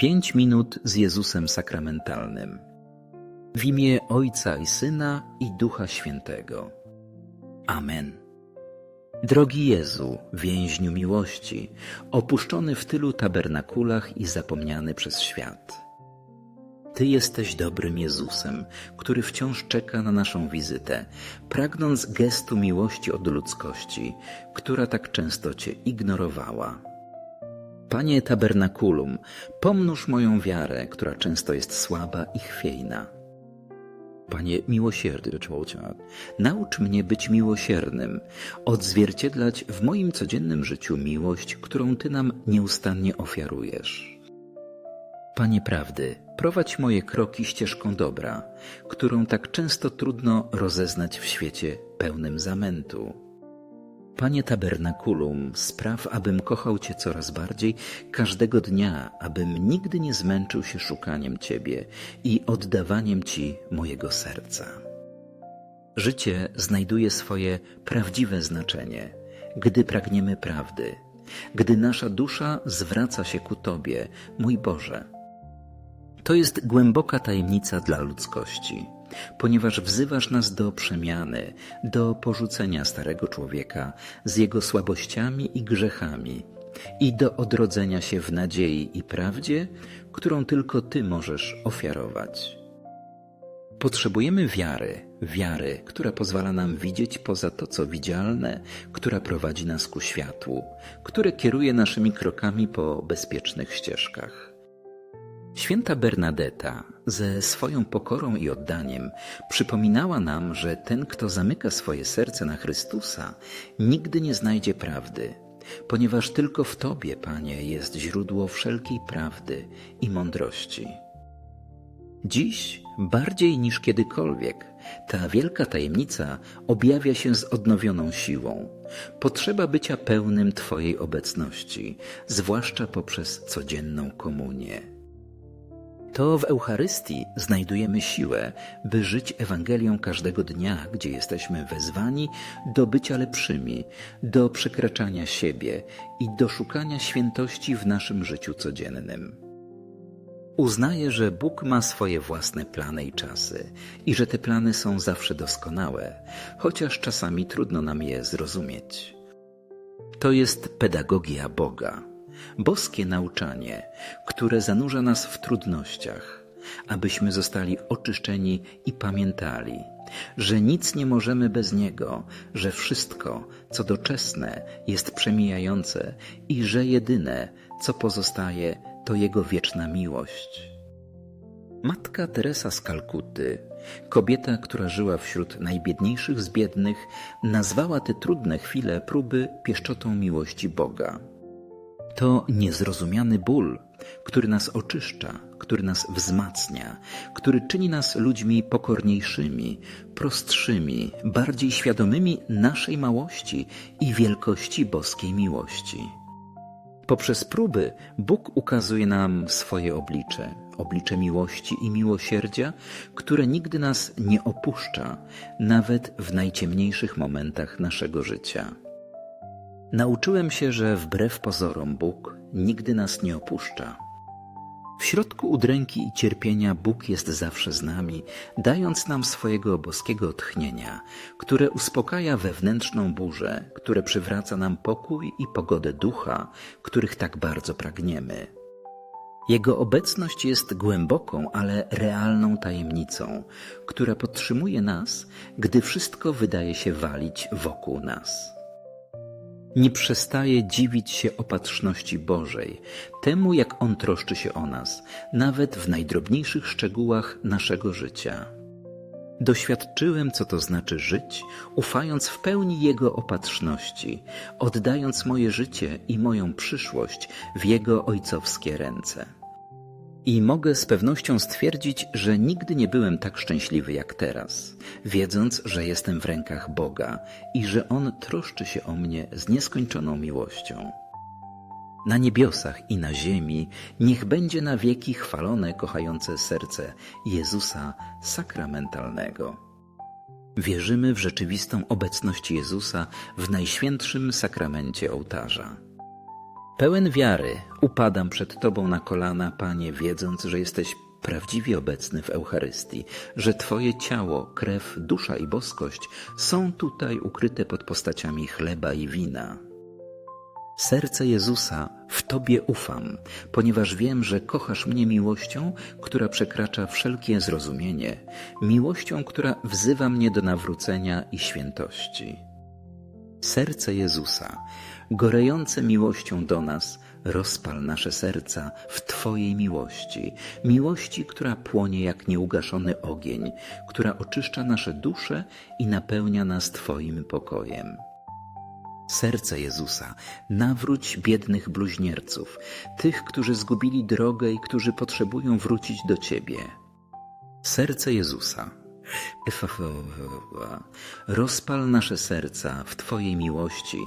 Pięć minut z Jezusem sakramentalnym. W imię Ojca i Syna i Ducha Świętego. Amen. Drogi Jezu, więźniu miłości, opuszczony w tylu tabernakulach i zapomniany przez świat. Ty jesteś dobrym Jezusem, który wciąż czeka na naszą wizytę, pragnąc gestu miłości od ludzkości, która tak często Cię ignorowała. Panie tabernakulum, pomnóż moją wiarę, która często jest słaba i chwiejna. Panie miłosierny naucz mnie być miłosiernym, odzwierciedlać w moim codziennym życiu miłość, którą Ty nam nieustannie ofiarujesz. Panie prawdy, prowadź moje kroki ścieżką dobra, którą tak często trudno rozeznać w świecie pełnym zamętu. Panie tabernakulum, spraw, abym kochał Cię coraz bardziej każdego dnia, abym nigdy nie zmęczył się szukaniem Ciebie i oddawaniem Ci mojego serca. Życie znajduje swoje prawdziwe znaczenie, gdy pragniemy prawdy, gdy nasza dusza zwraca się ku Tobie, mój Boże. To jest głęboka tajemnica dla ludzkości ponieważ wzywasz nas do przemiany, do porzucenia starego człowieka z jego słabościami i grzechami i do odrodzenia się w nadziei i prawdzie, którą tylko Ty możesz ofiarować. Potrzebujemy wiary, wiary, która pozwala nam widzieć poza to, co widzialne, która prowadzi nas ku światłu, które kieruje naszymi krokami po bezpiecznych ścieżkach. Święta Bernadetta ze swoją pokorą i oddaniem przypominała nam, że ten, kto zamyka swoje serce na Chrystusa, nigdy nie znajdzie prawdy, ponieważ tylko w Tobie, Panie, jest źródło wszelkiej prawdy i mądrości. Dziś, bardziej niż kiedykolwiek, ta wielka tajemnica objawia się z odnowioną siłą. Potrzeba bycia pełnym Twojej obecności, zwłaszcza poprzez codzienną komunię. To w Eucharystii znajdujemy siłę, by żyć Ewangelią każdego dnia, gdzie jesteśmy wezwani do bycia lepszymi, do przekraczania siebie i do szukania świętości w naszym życiu codziennym. Uznaję, że Bóg ma swoje własne plany i czasy i że te plany są zawsze doskonałe, chociaż czasami trudno nam je zrozumieć. To jest pedagogia Boga boskie nauczanie, które zanurza nas w trudnościach, abyśmy zostali oczyszczeni i pamiętali, że nic nie możemy bez Niego, że wszystko, co doczesne, jest przemijające i że jedyne, co pozostaje, to Jego wieczna miłość. Matka Teresa z Kalkuty, kobieta, która żyła wśród najbiedniejszych z biednych, nazwała te trudne chwile próby pieszczotą miłości Boga. To niezrozumiany ból, który nas oczyszcza, który nas wzmacnia, który czyni nas ludźmi pokorniejszymi, prostszymi, bardziej świadomymi naszej małości i wielkości boskiej miłości. Poprzez próby Bóg ukazuje nam swoje oblicze, oblicze miłości i miłosierdzia, które nigdy nas nie opuszcza, nawet w najciemniejszych momentach naszego życia. Nauczyłem się, że wbrew pozorom Bóg nigdy nas nie opuszcza. W środku udręki i cierpienia Bóg jest zawsze z nami, dając nam swojego boskiego tchnienia, które uspokaja wewnętrzną burzę, które przywraca nam pokój i pogodę ducha, których tak bardzo pragniemy. Jego obecność jest głęboką, ale realną tajemnicą, która podtrzymuje nas, gdy wszystko wydaje się walić wokół nas nie przestaje dziwić się opatrzności Bożej, temu jak On troszczy się o nas, nawet w najdrobniejszych szczegółach naszego życia. Doświadczyłem, co to znaczy żyć, ufając w pełni Jego opatrzności, oddając moje życie i moją przyszłość w Jego ojcowskie ręce. I mogę z pewnością stwierdzić, że nigdy nie byłem tak szczęśliwy jak teraz, wiedząc, że jestem w rękach Boga i że On troszczy się o mnie z nieskończoną miłością. Na niebiosach i na ziemi niech będzie na wieki chwalone kochające serce Jezusa sakramentalnego. Wierzymy w rzeczywistą obecność Jezusa w najświętszym sakramencie ołtarza. Pełen wiary upadam przed Tobą na kolana, Panie, wiedząc, że jesteś prawdziwie obecny w Eucharystii, że Twoje ciało, krew, dusza i boskość są tutaj ukryte pod postaciami chleba i wina. Serce Jezusa, w Tobie ufam, ponieważ wiem, że kochasz mnie miłością, która przekracza wszelkie zrozumienie, miłością, która wzywa mnie do nawrócenia i świętości. Serce Jezusa, gorejące miłością do nas, rozpal nasze serca w Twojej miłości, miłości, która płonie jak nieugaszony ogień, która oczyszcza nasze dusze i napełnia nas Twoim pokojem. Serce Jezusa, nawróć biednych bluźnierców, tych, którzy zgubili drogę i którzy potrzebują wrócić do Ciebie. Serce Jezusa, Rozpal nasze serca w Twojej miłości,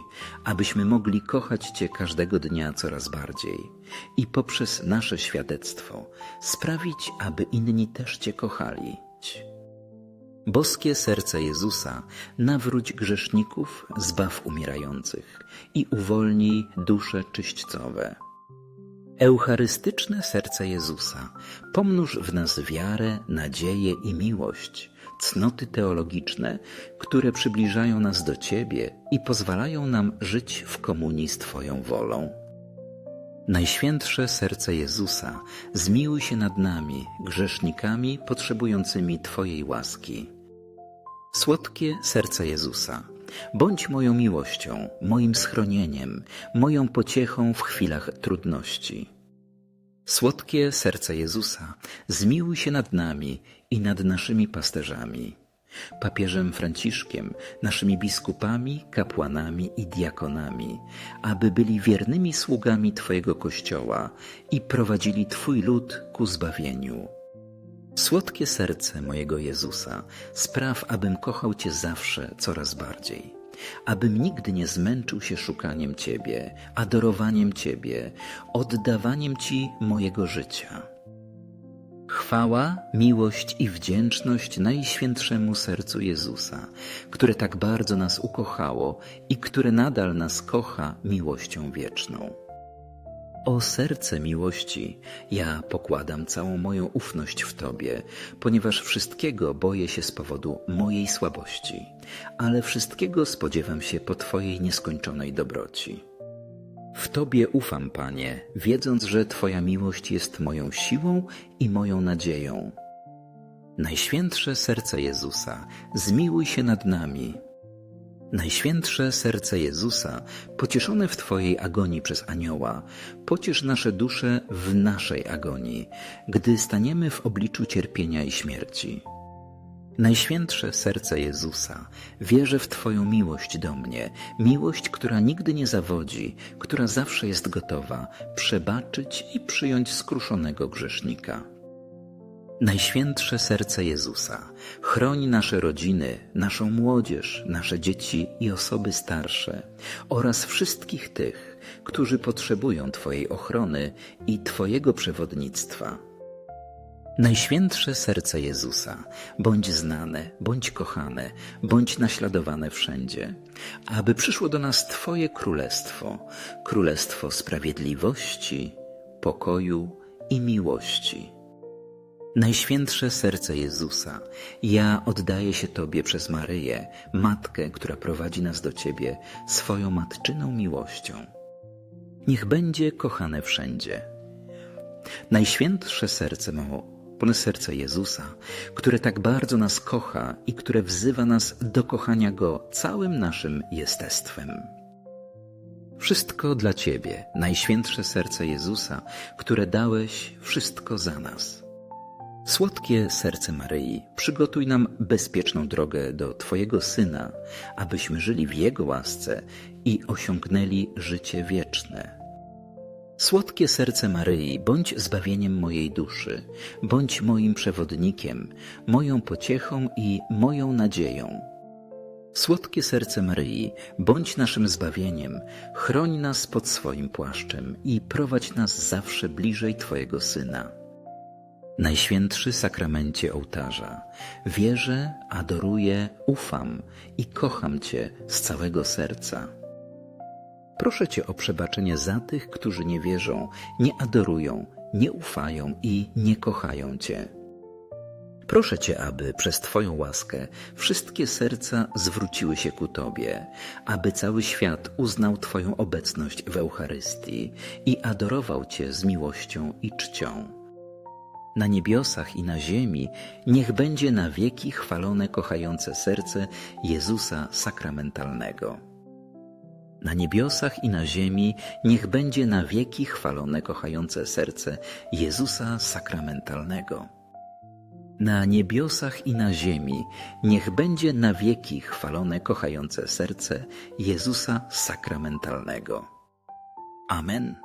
abyśmy mogli kochać Cię każdego dnia coraz bardziej i poprzez nasze świadectwo sprawić, aby inni też Cię kochali. Boskie serce Jezusa, nawróć grzeszników, zbaw umierających i uwolnij dusze czyśćcowe. Eucharystyczne serce Jezusa, pomnóż w nas wiarę, nadzieję i miłość, cnoty teologiczne, które przybliżają nas do Ciebie i pozwalają nam żyć w komunii z Twoją wolą. Najświętsze serce Jezusa, zmiłuj się nad nami, grzesznikami potrzebującymi Twojej łaski. Słodkie serce Jezusa, bądź moją miłością, moim schronieniem, moją pociechą w chwilach trudności. Słodkie serce Jezusa, zmiłuj się nad nami i nad naszymi pasterzami, papieżem Franciszkiem, naszymi biskupami, kapłanami i diakonami, aby byli wiernymi sługami Twojego Kościoła i prowadzili Twój lud ku zbawieniu. Słodkie serce mojego Jezusa, spraw, abym kochał Cię zawsze coraz bardziej abym nigdy nie zmęczył się szukaniem Ciebie, adorowaniem Ciebie, oddawaniem Ci mojego życia. Chwała, miłość i wdzięczność Najświętszemu Sercu Jezusa, które tak bardzo nas ukochało i które nadal nas kocha miłością wieczną. O serce miłości, ja pokładam całą moją ufność w Tobie, ponieważ wszystkiego boję się z powodu mojej słabości, ale wszystkiego spodziewam się po Twojej nieskończonej dobroci. W Tobie ufam, Panie, wiedząc, że Twoja miłość jest moją siłą i moją nadzieją. Najświętsze serce Jezusa, zmiłuj się nad nami, Najświętsze serce Jezusa, pocieszone w Twojej agonii przez anioła, pociesz nasze dusze w naszej agonii, gdy staniemy w obliczu cierpienia i śmierci. Najświętsze serce Jezusa, wierzę w Twoją miłość do mnie, miłość, która nigdy nie zawodzi, która zawsze jest gotowa przebaczyć i przyjąć skruszonego grzesznika. Najświętsze serce Jezusa, chroń nasze rodziny, naszą młodzież, nasze dzieci i osoby starsze oraz wszystkich tych, którzy potrzebują Twojej ochrony i Twojego przewodnictwa. Najświętsze serce Jezusa, bądź znane, bądź kochane, bądź naśladowane wszędzie, aby przyszło do nas Twoje królestwo, królestwo sprawiedliwości, pokoju i miłości Najświętsze serce Jezusa, ja oddaję się Tobie przez Maryję, Matkę, która prowadzi nas do Ciebie swoją matczyną miłością. Niech będzie kochane wszędzie. Najświętsze serce mało, pone serce Jezusa, które tak bardzo nas kocha i które wzywa nas do kochania Go całym naszym jestestwem. Wszystko dla Ciebie, Najświętsze serce Jezusa, które dałeś wszystko za nas. Słodkie serce Maryi, przygotuj nam bezpieczną drogę do Twojego Syna, abyśmy żyli w Jego łasce i osiągnęli życie wieczne. Słodkie serce Maryi, bądź zbawieniem mojej duszy, bądź moim przewodnikiem, moją pociechą i moją nadzieją. Słodkie serce Maryi, bądź naszym zbawieniem, chroń nas pod swoim płaszczem i prowadź nas zawsze bliżej Twojego Syna. Najświętszy sakramencie ołtarza, wierzę, adoruję, ufam i kocham Cię z całego serca. Proszę Cię o przebaczenie za tych, którzy nie wierzą, nie adorują, nie ufają i nie kochają Cię. Proszę Cię, aby przez Twoją łaskę wszystkie serca zwróciły się ku Tobie, aby cały świat uznał Twoją obecność w Eucharystii i adorował Cię z miłością i czcią. Na niebiosach i na ziemi niech będzie na wieki chwalone kochające serce Jezusa sakramentalnego. Na niebiosach i na ziemi niech będzie na wieki chwalone kochające serce Jezusa sakramentalnego. Na niebiosach i na ziemi niech będzie na wieki chwalone kochające serce Jezusa sakramentalnego. Amen.